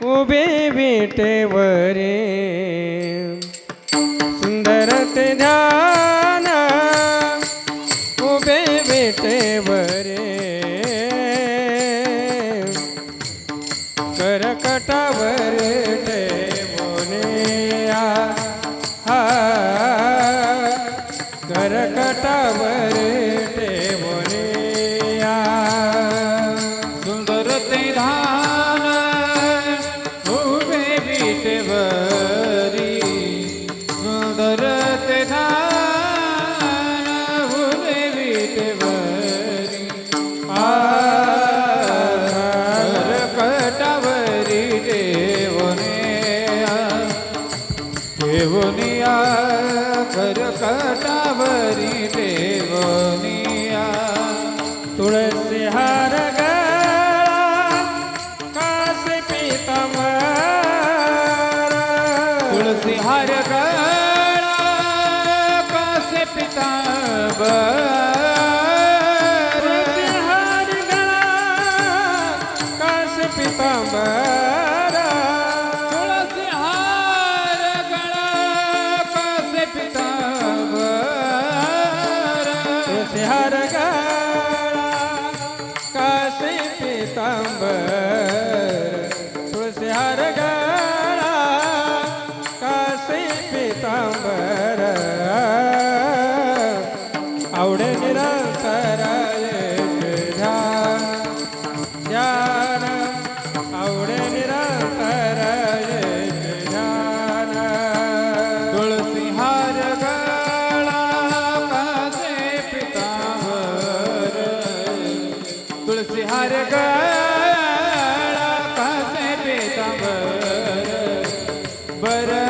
उभे वरे सुंदर ते ध्यान उभे विटेवरे करकटावर हा. करकटावर सोनिया तुळसी हर कास पीतम तुळसी हर कास पितांबर। हर काशी पितांबर। तुळशी हर काशी पितांबर। आवडे निरा बर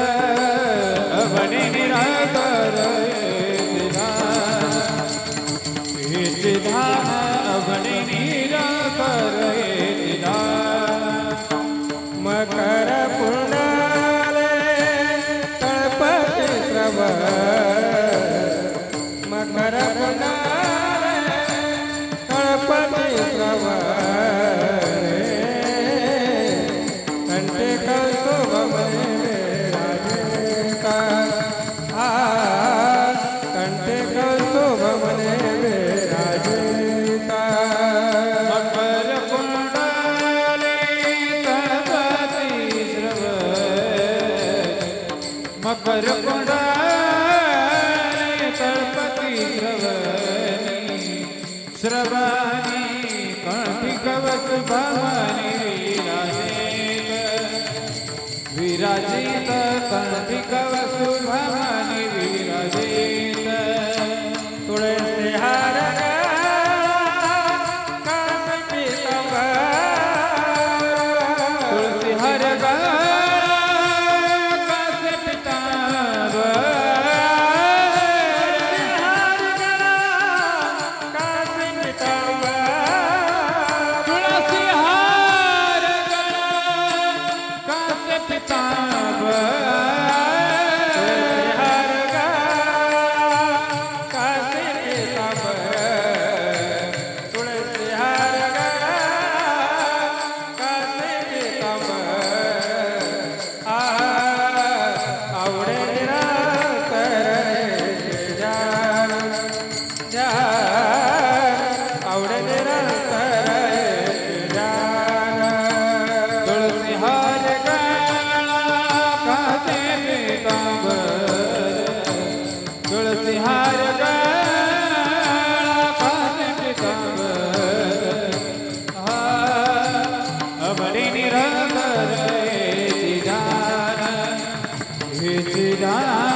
विराजित कणिक वसुभवानी विराजित ખેતરા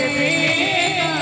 Amen.